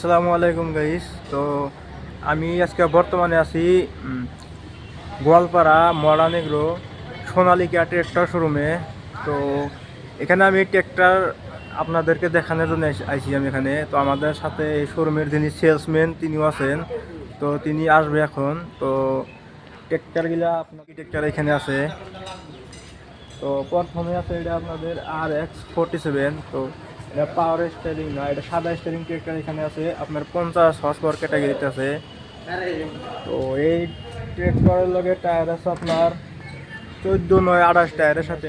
আসসালামু আলাইকুম গাইস তো আমি আজকে বর্তমানে আছি Goalpara modern agro Sonalika tractor শোরুমে। তো এখানে আমি ট্রেক্টর আপনাদেরকে দেখানোর জন্য আইছি আমি এখানে। তো আমাদের সাথে এই শোরুমের যিনি সেলসম্যান তিনিও আছেন। তো তিনি আসবে এখন। তো ট্রেক্টরগুলা আপনার ট্রেক্টর এখানে আছে। তো প্রথমে আছে এটা আপনাদের আর এক্স ফোরটি সেভেন তো এটা পাওয়ার স্টারিং না এটা সাদা স্টারিং ট্রেক্টর এখানে আছে। আপনার পঞ্চাশ হর্স পাওয়ার ক্যাটাগরিতে আছে। তো এই ট্রেক্টরের লগে টায়ার আছে আপনার চোদ্দ নয় আঠাশ টায়ারের সাথে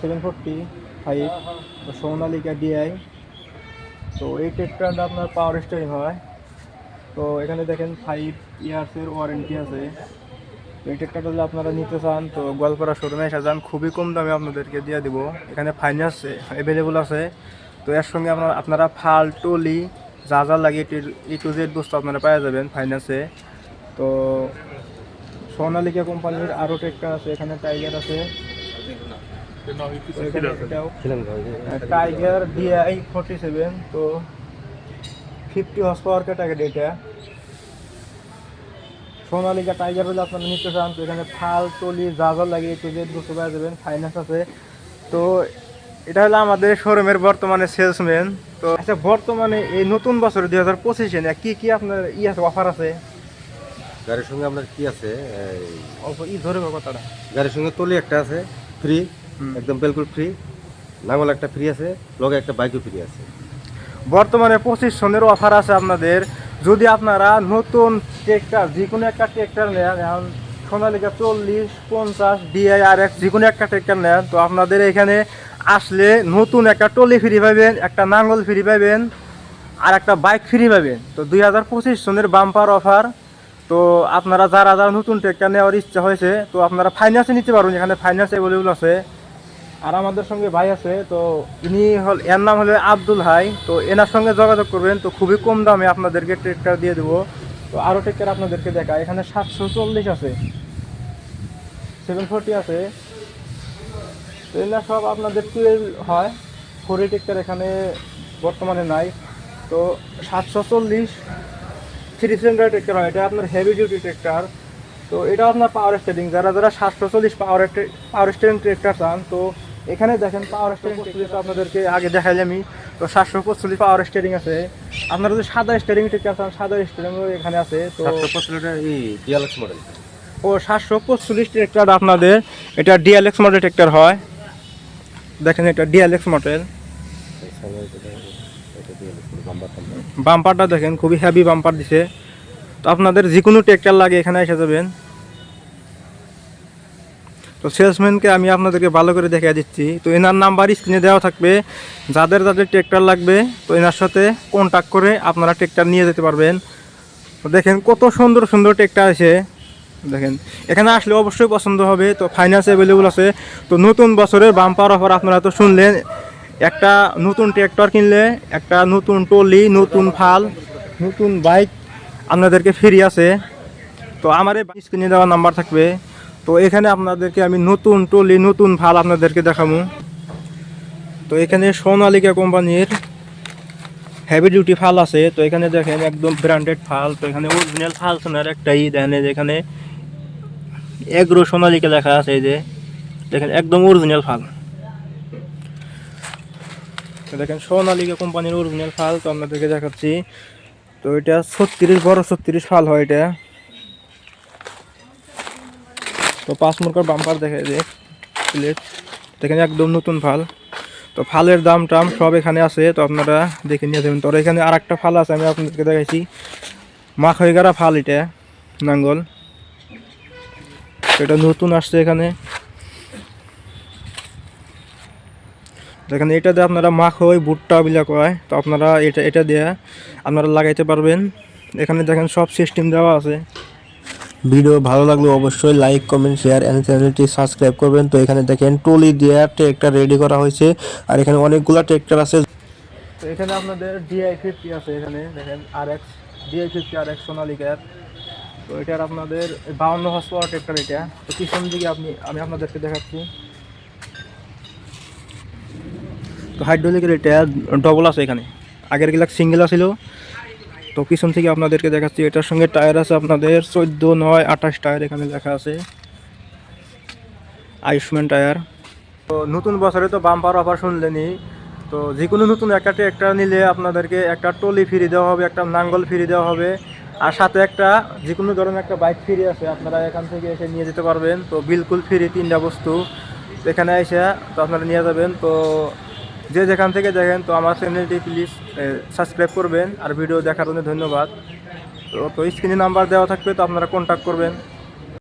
সেভেন ফোরটি ফাইভ তো সোনালিকা ডিআই তো এই ট্রেক্টরটা আপনার পাওয়ার স্টারিং হয়। তো এখানে দেখেন ফাইভ ইয়ার্সের ওয়ারেন্টি আছে। এই ট্রেক্টরটা যদি আপনারা নিতে চান, তো গোয়ালপাড়া শোরুমে এসে যান। খুবই কম দামে আপনাদেরকে দিয়ে দিব। এখানে ফাইন্যান্স অ্যাভেলেবল আছে। তো এর সঙ্গে আপনার আপনারা ফাল, টলি, যা যা লাগে ই টু জেড বস্তু আপনারা পাওয়া যাবেন ফাইন্যান্সে তো সোনালিকা কোম্পানির আরও ট্রেক্টর আছে, এখানে টাইগার আছে। টাইগার ডিআই ফোরটি সেভেন তো ফিফটি হর্স পাওয়ার ক্যাটাগরি এটা। সোনালিকা টাইগার হলে আপনারা নিতে চান তো এখানে ফাল টলি যা যা লাগে একটু যে বুঝতে পারা যাবেন ফাইন্যান্স আছে। তো এটা হলো আমাদের শোরুমের বর্তমানে সেলসম্যান তো আচ্ছা বর্তমানে এই নতুন বছর দুই হাজার পঁচিশে কি কি আপনার ই আছে অফার আছে? গাড়ির সঙ্গে আপনার কি আছে? অল্প ই ধরে কথাটা। গাড়ির সঙ্গে তলি একটা আছে ফ্রি একদম বিলকুল ফ্রি লাঙ্গল একটা ফ্রি আছে লগে একটা বাইকও ফ্রি আছে। বর্তমানে পঁচিশ সনের অফার আছে আপনাদের। যদি আপনারা নতুন ট্রেক্টার যে কোনো একটা ট্রেক্টর নেন, এখন সোনালিকা চল্লিশ, পঞ্চাশ ডিআই আর এক্স যে কোনো একটা ট্রেক্টর নেন, তো আপনাদের এখানে আসলে নতুন একটা টলি ফ্রি পাবেন, একটা নাঙ্গল ফ্রি পাবেন, আর একটা বাইক ফ্রি পাবেন। তো দুই হাজার পঁচিশ সনের বাম্পার অফার। তো আপনারা যারা যারা নতুন ট্রেক্টার নেওয়ার ইচ্ছা হয়েছে, তো আপনারা ফাইন্যান্সে নিতে পারবেন এখানে ফাইন্যান্স অ্যাভেলেবল আছে। আর আমাদের সঙ্গে ভাই আছে, তো ইনি হল, এর নাম হলো আব্দুল হাই, তো এনার সঙ্গে যোগাযোগ করবেন, তো খুবই কম দামে আপনাদেরকে ট্রেক্টর দিয়ে দেবো। তো আরও ট্রেক্টর আপনাদেরকে দেখা এখানে সাতশো চল্লিশ আছে সেভেন ফোরটি আছে। তো এগুলো সব আপনাদের টুয়েলভ হয় ফোর ট্রেক্টর এখানে বর্তমানে নাই। তো সাতশো চল্লিশ থ্রি সিলিন্ডার ট্রেক্টর হয়, এটা আপনার হেভি ডিউটি ট্রেক্টর তো এটা আপনার পাওয়ার স্টেডিং যারা যারা সাতশো চল্লিশ পাওয়ার পাওয়ার স্টেডিং ট্রেক্টর চান, তো এখানে দেখেন পাওয়ার স্টেরিং আপনাদেরকে আগে দেখাইলে আমি। তো সাতশো পঁচল্লিশ পাওয়ার স্টেরিং আছে। আপনারা যদি সাদা স্টেরিং ট্রেক্টর চান সাদা স্টেরিংও এখানে আছে। তো পঁচিশ ডিএলএক্স মডেল ও সাতশো পঁচল্লিশ ট্রেক্টর আপনাদের এটা ডিএলএক্স মডেল ট্রেক্টর হয়। দেখেন এটা ডিএলএক্স মডেল বাম্পারটা দেখেন খুবই হেভি বাম্পার দিছে। তো আপনাদের যে কোনো ট্রেক্টর লাগে এখানে এসে যাবেন। তো সেলসম্যানকে আমি আপনাদেরকে ভালো করে দেখিয়ে দিচ্ছি। তো এনার নাম্বার স্ক্রিনে দেওয়া থাকবে। যাদের যাদের ট্রেক্টর লাগবে, তো এনার সাথে কন্ট্যাক্ট করে আপনারা ট্রেক্টর নিয়ে যেতে পারবেন। দেখেন কত সুন্দর সুন্দর ট্রেক্টর আছে। দেখেন, এখানে আসলে অবশ্যই পছন্দ হবে। তো ফাইন্যান্স অ্যাভেলেবল আছে। তো নতুন বছরের বাম্পার অফার আপনারা তো শুনলেন, একটা নতুন ট্র্যাক্টর কিনলে, একটা নতুন টলি নতুন ফাল, নতুন বাইক আপনাদেরকে ফ্রি আছে। তো আমার এই স্ক্রিনে দেওয়া নাম্বার থাকবে। তো এখানে আপনাদেরকে আমি নতুন টলি নতুন ফাল আপনাদেরকে দেখাবো। তো এখানে সোনালিকা কোম্পানির হেভি ডিউটি ফাল আছে। তো এখানে দেখেন একদম ব্র্যান্ডেড ফাল। তো এখানে অরিজিনাল ফাল সোনার একটা ই দেন এখানে এগ্রো সোনালিকা লেখা আছে এই যে। দেখেন একদম অরিজিনাল ফাল। দেখেন সোনালিকা কোম্পানির অরিজিনাল ফাল তো আপনাদেরকে দেখাচ্ছি। তো এটা ছত্রিশ, বড় ছত্রিশ ফাল হয় এটা। তো পাঁচ মুরকার বাম্পার দেখে যে প্লেট দেখেন একদম নতুন ফাল। তো ফালের দাম টাম সব এখানে আছে, তো আপনারা দেখে নিয়ে যাবেন। তো এখানে আর একটা ফাল আছে, আমি আপনাদেরকে দেখাইছি। মাখ হয়ে ফাল এটা, নাঙ্গল। এটা নতুন আসছে এখানে। দেখেন এটা দিয়ে আপনারা মাখ হয় ভুট্টা বিলাক কয়, তো আপনারা এটা এটা দিয়ে আপনারা লাগাইতে পারবেন। এখানে দেখেন সব সিস্টেম দেওয়া আছে। ভিডিও ভালো লাগলে অবশ্যই লাইক কমেন্ট শেয়ার এন্ড চ্যানেলটি সাবস্ক্রাইব করবেন। তো এখানে দেখেন টলি দিয়ে ট্রেক্টর রেডি করা হয়েছে। আর এখানে অনেকগুলা ট্রেক্টর আছে। তো এখানে আপনাদের ডিআই ফিফটি আছে এখানে, দেখেন R X DI fifty R X সোনালিকার। তো এটার আপনাদের বাউন্ন হর্স পাওয়ার ট্রেক্টর এটা। তো পিছন দিকে আপনি, আমি আপনাদেরকে দেখাচ্ছি। তো হাইড্রোলিকের এটা ডবল আছে এখানে। আগের গিলাক সিঙ্গেল আছিল। তো পিছন থেকে আপনাদেরকে দেখাচ্ছি, এটার সঙ্গে টায়ার আছে আপনাদের চোদ্দ, নয়, আঠাশ টায়ার এখানে লেখা আছে। আয়ুষ্মান টায়ার। তো নতুন বছরে তো বাম্পার অফার শুনলেনি তো যে কোনো নতুন একটা ট্র্যাক্টর নিলে আপনাদেরকে একটা টলি ফ্রি দেওয়া হবে, একটা নাঙ্গল ফ্রি দেওয়া হবে, আর সাথে একটা যে কোনো ধরনের একটা বাইক ফ্রি আছে, আপনারা এখান থেকে এসে নিয়ে যেতে পারবেন। তো বিলকুল ফ্রি তিনটা বস্তু। এখানে এসে তো আপনারা নিয়ে যাবেন। তো যে যেখান থেকে দেখেন, তো আমার চ্যানেলটি প্লিজ সাবস্ক্রাইব করবেন। আর ভিডিও দেখার জন্য ধন্যবাদ। তো স্ক্রিনে নাম্বার দেওয়া থাকবে, তো আপনারা কন্ট্যাক্ট করবেন।